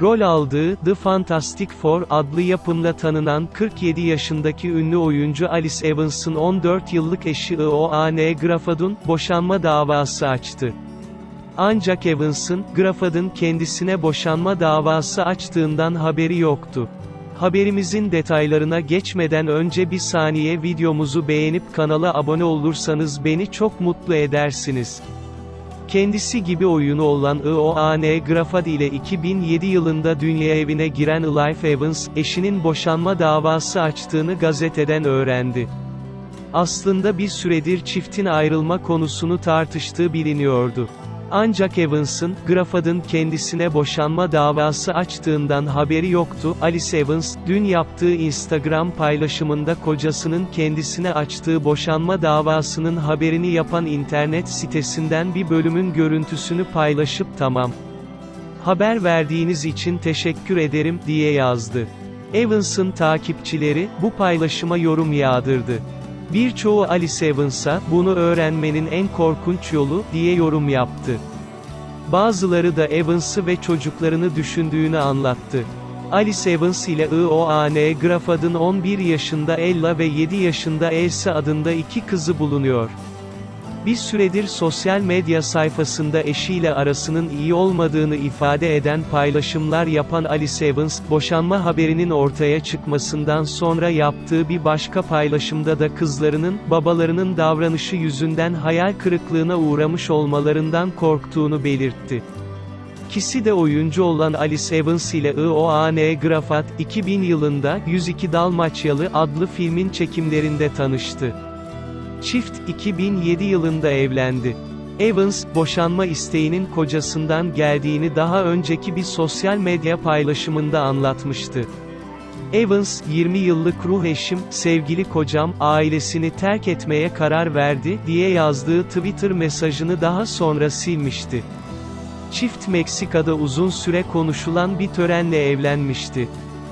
Rol aldığı The Fantastic Four adlı yapımla tanınan 47 yaşındaki ünlü oyuncu Alice Evans'ın 14 yıllık eşi Ioane Grafadun, boşanma davası açtı. Ancak Evans'ın, Grafad'ın kendisine boşanma davası açtığından haberi yoktu. Haberimizin detaylarına geçmeden önce bir saniye videomuzu beğenip kanala abone olursanız beni çok mutlu edersiniz. Kendisi gibi oyunu olan Ioane Grafad ile 2007 yılında dünya evine giren Elife Evans, eşinin boşanma davası açtığını gazeteden öğrendi. Aslında bir süredir çiftin ayrılma konusunu tartıştığı biliniyordu. Ancak Evans'ın, Grafad'ın kendisine boşanma davası açtığından haberi yoktu. Alice Evans, dün yaptığı Instagram paylaşımında kocasının kendisine açtığı boşanma davasının haberini yapan internet sitesinden bir bölümün görüntüsünü paylaşıp tamam. Haber verdiğiniz için teşekkür ederim, diye yazdı. Evans'ın takipçileri, bu paylaşıma yorum yağdırdı. Birçoğu Alice Evans'a, bunu öğrenmenin en korkunç yolu, diye yorum yaptı. Bazıları da Evans'ı ve çocuklarını düşündüğünü anlattı. Alice Evans ile Ioane Grafad'ın 11 yaşında Ella ve 7 yaşında Elsa adında iki kızı bulunuyor. Bir süredir sosyal medya sayfasında eşiyle arasının iyi olmadığını ifade eden paylaşımlar yapan Alice Evans, boşanma haberinin ortaya çıkmasından sonra yaptığı bir başka paylaşımda da kızlarının, babalarının davranışı yüzünden hayal kırıklığına uğramış olmalarından korktuğunu belirtti. İkisi de oyuncu olan Alice Evans ile Ioane Grafat, 2000 yılında 102 Dalmaçyalı adlı filmin çekimlerinde tanıştı. Çift, 2007 yılında evlendi. Evans, boşanma isteğinin kocasından geldiğini daha önceki bir sosyal medya paylaşımında anlatmıştı. Evans, 20 yıllık ruh eşim, sevgili kocam, ailesini terk etmeye karar verdi, diye yazdığı Twitter mesajını daha sonra silmişti. Çift Meksika'da uzun süre konuşulan bir törenle evlenmişti.